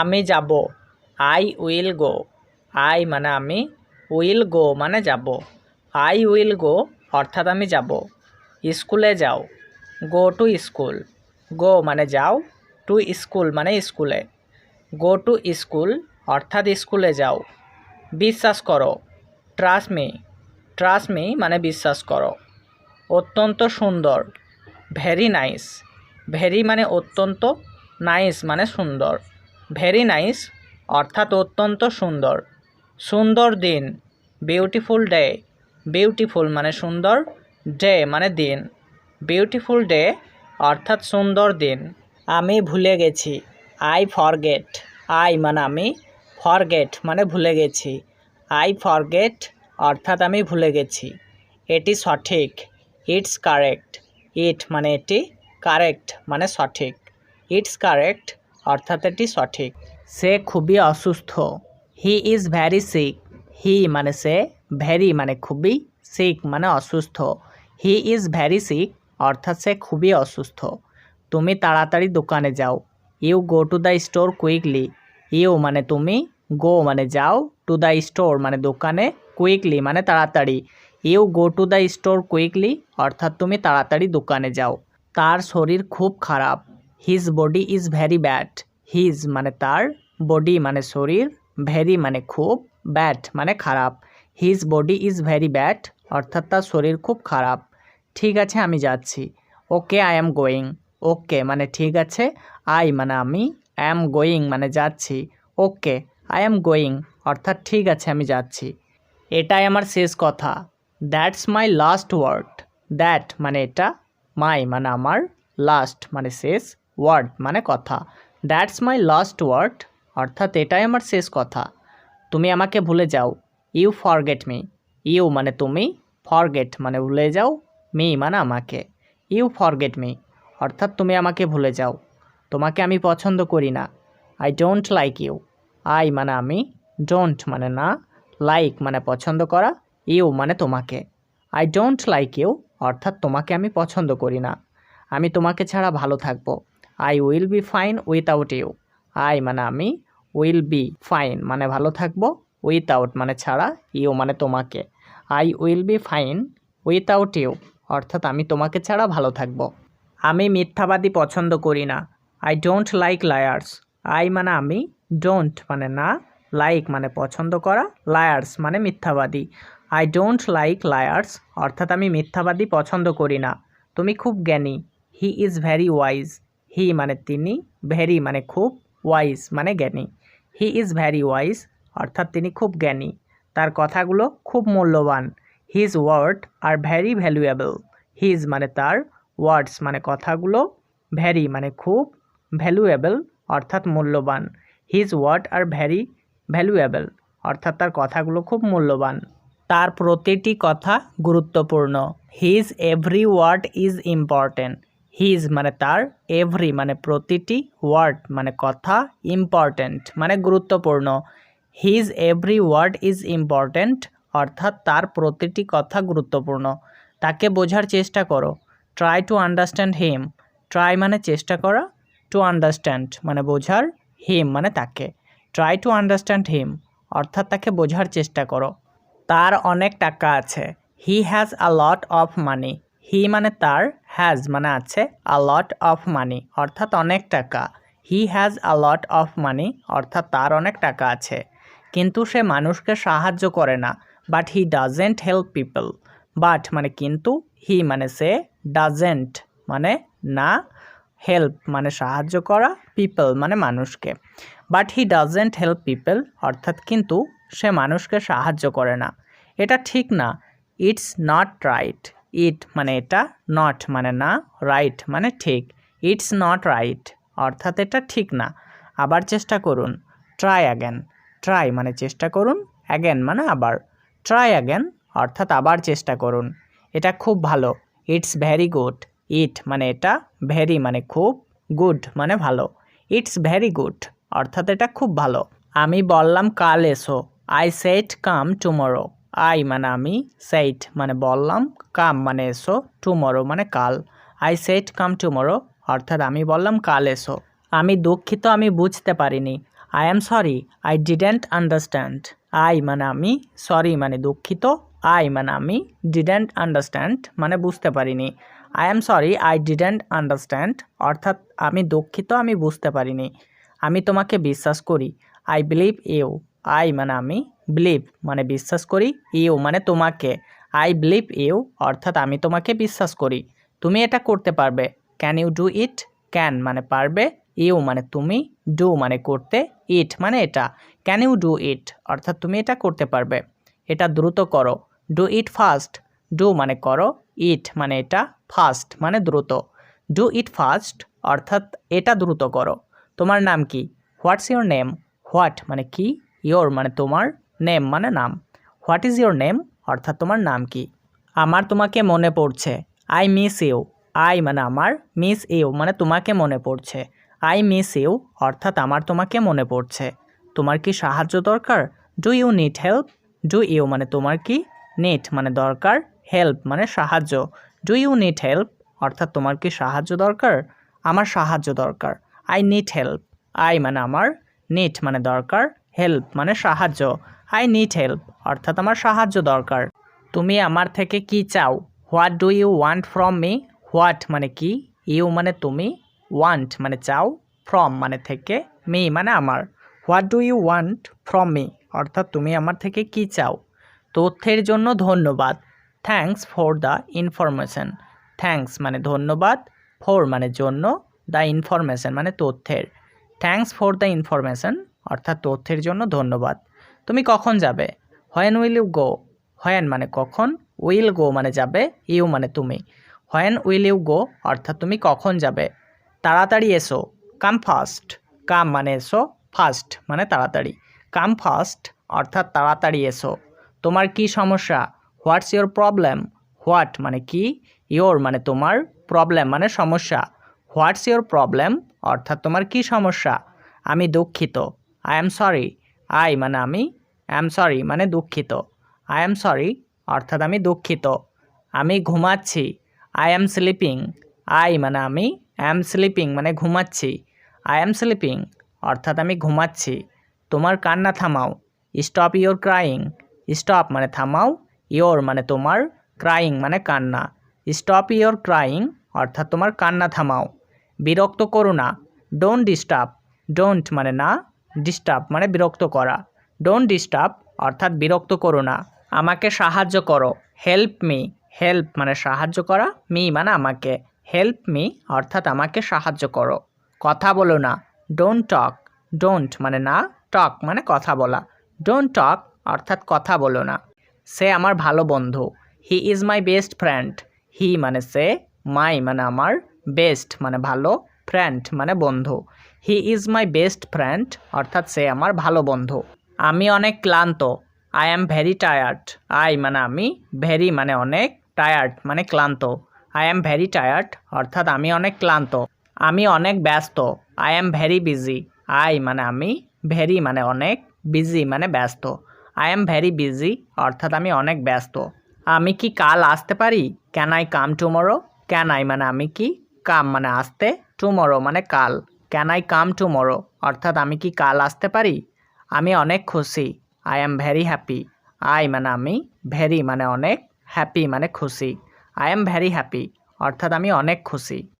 আমি যাব। I will go. I মানে আমি উইল গো মানে যাব। আই উইল গো অর্থাৎ আমি যাব। স্কুলে যাও। Go to school. গো মানে যাও, টু স্কুল মানে স্কুলে। গো টু স্কুল অর্থাৎ স্কুলে যাও। বিশ্বাস করো। Trust me. ট্রাস্ট মি মানে বিশ্বাস করো। অত্যন্ত সুন্দর। Very nice. ভেরি মানে অত্যন্ত, নাইস মানে সুন্দর। ভেরি নাইস অর্থাৎ অত্যন্ত সুন্দর। সুন্দর দিন। বিউটিফুল ডে বিউটিফুল মানে সুন্দর। ডে মানে দিন। বিউটিফুল ডে অর্থাৎ সুন্দর দিন। আমি ভুলে গেছি। আই ফরগেট আই মানে আমি ফরগেট মানে ভুলে গেছি। আই ফরগেট অর্থাৎ আমি ভুলে গেছি। এটি সঠিক। ইটস কারেক্ট ইট মানে এটি কারেক্ট মানে সঠিক। ইটস কারেক্ট অর্থাৎ এটি সঠিক। সে খুবই অসুস্থ। He is very sick. He মানে সে ভ্যারি মানে খুবই সিক মানে অসুস্থ। হি ইজ ভ্যারি সিক, অর্থাৎ সে খুবই অসুস্থ। তুমি তাড়াতাড়ি দোকানে যাও। You go to the store quickly. You মানে তুমি, গো মানে যাও টু দ্য স্টোর মানে দোকানে, কুইকলি মানে তাড়াতাড়ি। You go to the store quickly, অর্থাৎ তুমি তাড়াতাড়ি দোকানে যাও। তার শরীর খুব খারাপ। His body is very bad his মানে তার বডি মানে শরীর ভ্যারি মানে খুব ব্যাড মানে খারাপ। His body is very bad অর্থাৎ তার শরীর খুব খারাপ। ঠিক আছে, আমি যাচ্ছি। ওকে আই অ্যাম গোয়িং ওকে মানে ঠিক আছে আই মানে আমি অ্যাম গোয়িং মানে যাচ্ছি। ওকে আই অ্যাম গোয়িং অর্থাৎ ঠিক আছে, আমি যাচ্ছি। এটাই আমার শেষ কথা। That's my last word that মানে এটা মাই মানে আমার লাস্ট মানে শেষ ওয়ার্ড মানে কথা। দ্যাটস মাই লাস্ট ওয়ার্ড অর্থাৎ এটাই আমার শেষ কথা। তুমি আমাকে ভুলে যাও। ইউ ফরগেট মি ইউ মানে তুমি ফরগেট মানে ভুলে যাও। মি মানে আমাকে। ইউ ফরগেট মি অর্থাৎ তুমি আমাকে ভুলে যাও। তোমাকে আমি পছন্দ করি না। I don't like you I মানে আমি ডোন্ট মানে না। লাইক মানে পছন্দ করা। ইউ মানে তোমাকে। আই ডোন্ট লাইক ইউ অর্থাৎ তোমাকে আমি পছন্দ করি না। আমি তোমাকে ছাড়া ভালো থাকব। I will be fine without you I মানে আমি উইল বি ফাইন মানে ভালো থাকব উইথাউট মানে ছাড়া ইউ মানে তোমাকে। I will be fine without you অর্থাৎ আমি তোমাকে ছাড়া ভালো থাকব। আমি মিথ্যাবাদী পছন্দ করি না। I don't like liars I মানে আমি ডোন্ট মানে না লাইক মানে পছন্দ করা লায়ার্স মানে মিথ্যাবাদী। আই ডোন্ট লাইক লায়ার্স অর্থাৎ আমি মিথ্যাবাদী পছন্দ করি না। তুমি খুব জ্ঞানী। He is very wise he মানে তিনি ভেরি মানে খুব ওয়াইজ মানে জ্ঞানী। হি ইজ ভ্যারি ওয়াইজ অর্থাৎ তিনি খুব জ্ঞানী। তার কথাগুলো খুব মূল্যবান। His word are very valuable his মানে তার ওয়ার্ডস মানে কথাগুলো ভ্যারি মানে খুব ভ্যালুয়েবল অর্থাৎ মূল্যবান। His word are very valuable অর্থাৎ তার কথাগুলো খুব মূল্যবান। তার প্রতিটি কথা গুরুত্বপূর্ণ। His every word is important his মানে তার এভরি মানে প্রতিটি ওয়ার্ড মানে কথা ইম্পর্ট্যান্ট মানে গুরুত্বপূর্ণ। His every word is important অর্থাৎ তার প্রতিটি কথা গুরুত্বপূর্ণ। তাকে বোঝার চেষ্টা করো। Try to understand him try মানে চেষ্টা করা। টু আন্ডারস্ট্যান্ড মানে বোঝার। হিম মানে তাকে। ট্রাই টু আন্ডারস্ট্যান্ড হিম অর্থাৎ তাকে বোঝার চেষ্টা করো। তার অনেক টাকা আছে। He has a lot of money he মানে তার। হ্যাজ মানে আছে আ লট অফ মানি অর্থাৎ অনেক টাকা। He has a lot of money অর্থাৎ তার অনেক টাকা আছে। কিন্তু সে মানুষকে সাহায্য করে না but he doesn't help people but মানে কিন্তু হি মানে সে ডাজেন্ট মানে না হেল্প মানে সাহায্য করা পিপল মানে মানুষকে। But he doesn't help people অর্থাৎ কিন্তু সে মানুষকে সাহায্য করে না। এটা ঠিক না ইটস নট রাইট ইট মানে এটা নট মানে না রাইট মানে ঠিক। ইটস নট রাইট অর্থাৎ এটা ঠিক না। আবার চেষ্টা করুন ট্রাই অ্যাগেন ট্রাই মানে চেষ্টা করুন অ্যাগেন মানে আবার। ট্রাই অ্যাগেন অর্থাৎ আবার চেষ্টা করুন। এটা খুব ভালো। ইটস ভ্যারি গুড ইট মানে এটা ভেরি মানে খুব গুড মানে ভালো। ইটস ভেরি গুড অর্থাৎ এটা খুব ভালো। আমি বললাম কাল এসো। I said come tomorrow I মানে আমি, সেইট মানে বললাম, কাম মানে এসো, টুমোরো মানে কাল। আই সেট কাম টুমোরো, অর্থাৎ আমি বললাম কাল এসো। আমি দুঃখিত, আমি বুঝতে পারিনি। I am sorry, I didn't understand. I মানে আমি, সরি মানে দুঃখিত, আই মানে আমি ডিডেন্ট আন্ডারস্ট্যান্ড মানে বুঝতে পারিনি। I am sorry, I didn't understand, অর্থাৎ আমি দুঃখিত, আমি বুঝতে পারিনি। আমি তোমাকে বিশ্বাস করি, আই বিলিভ ইউ। আই মানে আমি বিলিভ মানে বিশ্বাস করি, ইউ মানে তোমাকে। আই বিলিভ ইউ, অর্থাৎ আমি তোমাকে বিশ্বাস করি। তুমি এটা করতে পারবে। Can you do it can মানে পারবে। ইউ মানে তুমি ডু মানে করতে ইট মানে এটা। ক্যান ইউ ডু ইট অর্থাৎ তুমি এটা করতে পারবে। এটা দ্রুত করো। ডু ইট ফাস্ট ডু মানে করো। ইট মানে এটা ফাস্ট মানে দ্রুত। ডু ইট ফাস্ট অর্থাৎ এটা দ্রুত করো। তোমার নাম কি? হোয়াটস ইউর নেম হোয়াট মানে কি? ইয়োর মানে তোমার নেম মানে নাম। What is your name? অর্থাৎ তোমার নাম কি? আমার তোমাকে মনে পড়ছে। I miss you. আই মানে আমার, মিস ইউ মানে তোমাকে মনে পড়ছে। আই মিস ইউ, অর্থাৎ আমার তোমাকে মনে পড়ছে। তোমার কি সাহায্য দরকার? Do you need help? Do you মানে তোমার কি? নিড মানে দরকার। হেল্প মানে সাহায্য। Do you need help? অর্থাৎ তোমার কি সাহায্য দরকার? আমার সাহায্য দরকার। I need help. আই মানে আমার, নিড মানে দরকার। হেল্প মানে সাহায্য। আই নিড হেল্প অর্থাৎ আমার সাহায্য দরকার। তুমি আমার থেকে কি চাও? What do you want from me what মানে কি? ইউ মানে তুমি। ওয়ান্ট মানে চাও। ফ্রম মানে থেকে মি মানে আমার। What do you want from me অর্থাৎ তুমি আমার থেকে কি চাও? তথ্যের জন্য ধন্যবাদ। Thanks for the information thanks মানে ধন্যবাদ। ফর মানে জন্য দ্য ইনফরমেশন মানে তথ্যের। থ্যাঙ্কস ফর দ্য ইনফরমেশন অর্থাৎ তথ্যের জন্য ধন্যবাদ। তুমি কখন যাবে? When will you go when মানে কখন? উইল গো মানে যাবে ইউ মানে তুমি। হোয়েন উইল ইউ গো অর্থাৎ তুমি কখন যাবে? তাড়াতাড়ি এসো। কাম ফাস্ট কাম মানে এসো ফাস্ট মানে তাড়াতাড়ি। কাম ফাস্ট অর্থাৎ তাড়াতাড়ি এসো। তোমার কি সমস্যা? হোয়াটস ইয়োর প্রবলেম হোয়াট মানে কি? ইয়োর মানে তোমার প্রবলেম মানে সমস্যা। হোয়াটস ইয়োর প্রবলেম অর্থাৎ তোমার কি সমস্যা? আমি দুঃখিত। আই এম সরি আই মানে আমি অ্যাম সরি মানে দুঃখিত। আই এম সরি অর্থাৎ আমি দুঃখিত। আমি ঘুমাচ্ছি। আই অ্যাম স্লিপিং আই মানে আমি অ্যাম স্লিপিং মানে ঘুমাচ্ছি। আই অ্যাম স্লিপিং অর্থাৎ আমি ঘুমাচ্ছি। তোমার কান্না থামাও। স্টপ ইয়োর ক্রাইং স্টপ মানে থামাও। ইয়োর মানে তোমার ক্রাইং মানে কান্না। স্টপ ইয়োর ক্রাইং অর্থাৎ তোমার কান্না থামাও। বিরক্ত করো না। ডোন্ট ডিস্টার্ব ডোন্ট মানে না। ডিস্টার্ব মানে বিরক্ত করা। ডোন্ট ডিস্টার্ব অর্থাৎ বিরক্ত করো না। আমাকে সাহায্য করো। হেল্প মি হেল্প মানে সাহায্য করা। মি মানে আমাকে। হেল্প মি অর্থাৎ আমাকে সাহায্য করো। কথা বলো না। ডোন্ট টক ডোন্ট মানে না। টক মানে কথা বলা। ডোন্ট টক অর্থাৎ কথা বলো না। সে আমার ভালো বন্ধু। He is my best friend he মানে সে। মাই মানে আমার বেস্ট মানে ভালো। ফ্রেন্ড মানে বন্ধু। He is my best friend অর্থাৎ সে আমার ভালো বন্ধু। আমি অনেক ক্লান্ত। I am very tired I মানে আমি ভেরি মানে অনেক টায়ার্ড মানে ক্লান্ত। আই অ্যাম ভেরি টায়ার্ড অর্থাৎ আমি অনেক ক্লান্ত। আমি অনেক ব্যস্ত। I am very busy I মানে আমি ভেরি মানে অনেক বিজি মানে ব্যস্ত। আই অ্যাম ভেরি বিজি অর্থাৎ আমি অনেক ব্যস্ত। আমি কি কাল আসতে পারি? Can I come tomorrow can I মানে আমি কি কাম মানে আসতে? টুমোরো মানে কাল। ক্যান আই কাম টুমোরো অর্থাৎ আমি কি কাল আসতে পারি? আমি অনেক খুশি। I am very happy I মানে আমি ভেরি মানে অনেক হ্যাপি মানে খুশি। আই এম ভেরি হ্যাপি অর্থাৎ আমি অনেক খুশি।